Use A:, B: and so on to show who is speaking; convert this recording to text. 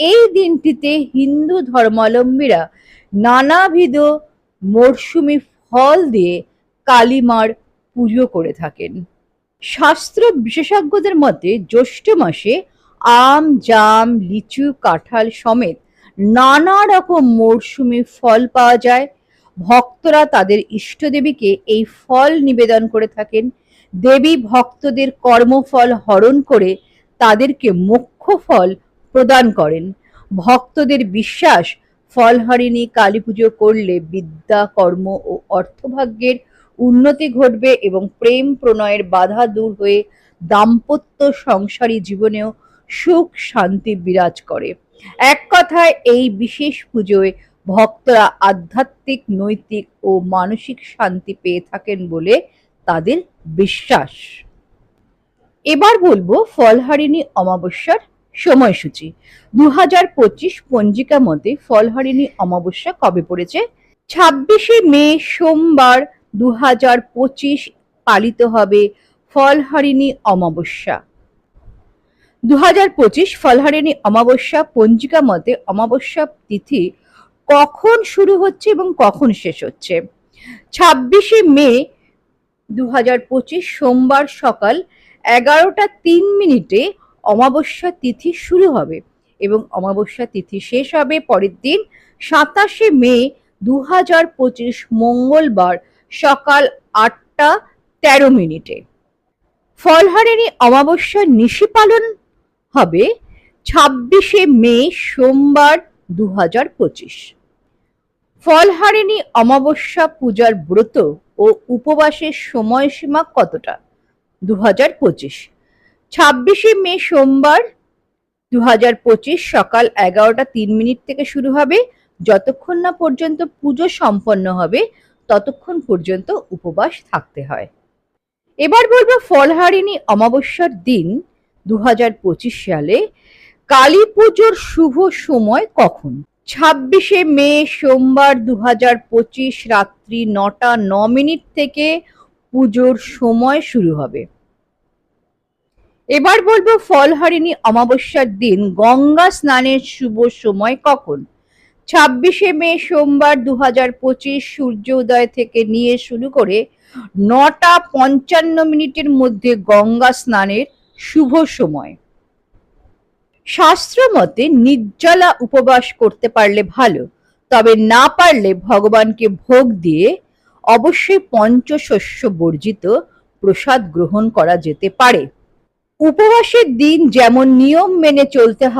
A: এই দিনটিতে হিন্দু ধর্মাবলম্বীরা নানাবিধ মরশুমি ফল দিয়ে কালীমার পুজো করে থাকেন। শাস্ত্র বিশেষজ্ঞদের মতে, জ্যৈষ্ঠ মাসে আম, জাম, লিচু, কাঁঠাল সমেত নানা রকম মরশুমি ফল পাওয়া যায়। ভক্তরা তাদের ইষ্টদেবীকে এই ফল নিবেদন করে থাকেন। দেবী ভক্তদের কর্মফল হরণ করে তাদেরকে মুখ্য ফল প্রদান করেন। ভক্তদের বিশ্বাস ফলহারিণী কালী পুজো করলে বিদ্যা, কর্ম ও অর্থভাগ্যের উন্নতি ঘটবে এবং প্রেম প্রণয়ের বাধা দূর হয়ে দাম্পত্য সংসারী জীবনেও সুখ, শান্তি বিরাজ করে। এক কথায়, এই বিশেষ পুজোয় ভক্তরা আধ্যাত্মিক, নৈতিক ও মানসিক শান্তি পেয়ে থাকেন বলে তাদের বিশ্বাস। এবার বলব ফলহারিণী অমাবস্যার সময়সূচি। দু হাজার পঁচিশ পঞ্জিকা মতে ফলহারিণী অমাবস্যা কবে পড়েছে? ছাব্বিশে মে, সোমবার দু হাজার পঁচিশ পালিত হবে ফলহারিণী অমাবস্যা। দু হাজার পঁচিশ ফলহারিণী অমাবস্যা পঞ্জিকা মতে অমাবস্যা তিথি কখন শুরু হচ্ছে এবং কখন শেষ হচ্ছে? ছাব্বিশে মে দু হাজার পঁচিশ সোমবার সকাল এগারোটা তিন মিনিটে অমাবস্যা তিথি শুরু হবে এবং অমাবস্যা তিথি শেষ হবে পরের দিন সাতাশে মে দু হাজার পঁচিশ মঙ্গলবার সকাল আটটা তেরো মিনিটে। ফলহারিণী অমাবস্যার নিশি পালন হবে ছাব্বিশে মে সোমবার দু হাজার পঁচিশ। ফলহারিণী অমাবস্যা পূজার ব্রত ও উপবাসের সময়সীমা কতটা? দু হাজার পঁচিশ। ছাব্বিশে মে সোমবার দু হাজার পঁচিশ সকাল এগারোটা তিন মিনিট থেকে শুরু হবে। যতক্ষণ না পর্যন্ত পুজো সম্পন্ন হবে, ততক্ষণ পর্যন্ত উপবাস থাকতে হয়। এবার বলব ফলহারিণী অমাবস্যার দিন দু হাজার পঁচিশ সালে। কালী পুজোর শুভ সময় কখন? ছাব্বিশে মে সোমবার দু হাজার পঁচিশ রাত্রি নটা ন মিনিট থেকে পুজোর সময় শুরু হবে। এবার বলব ফলহারিণী অমাবস্যার দিন। গঙ্গা স্নানের শুভ সময় কখন? ছাব্বিশে মে সোমবার দু হাজার পঁচিশ সূর্য উদয় থেকে নিয়ে শুরু করে নটা পঞ্চান্ন মিনিটের মধ্যে গঙ্গা স্নানের শুভ সময়। শাস্ত্র মতে নির্জলা উপবাস করতে পারলে ভালো, তবে না পারলে ভগবানকে ভোগ দিয়ে অবশ্যই পঞ্চশস্য বর্জিত প্রসাদ গ্রহণ করা যেতে পারে। উপবাসের দিন যেমন নিয়ম মেনে চলতে হয়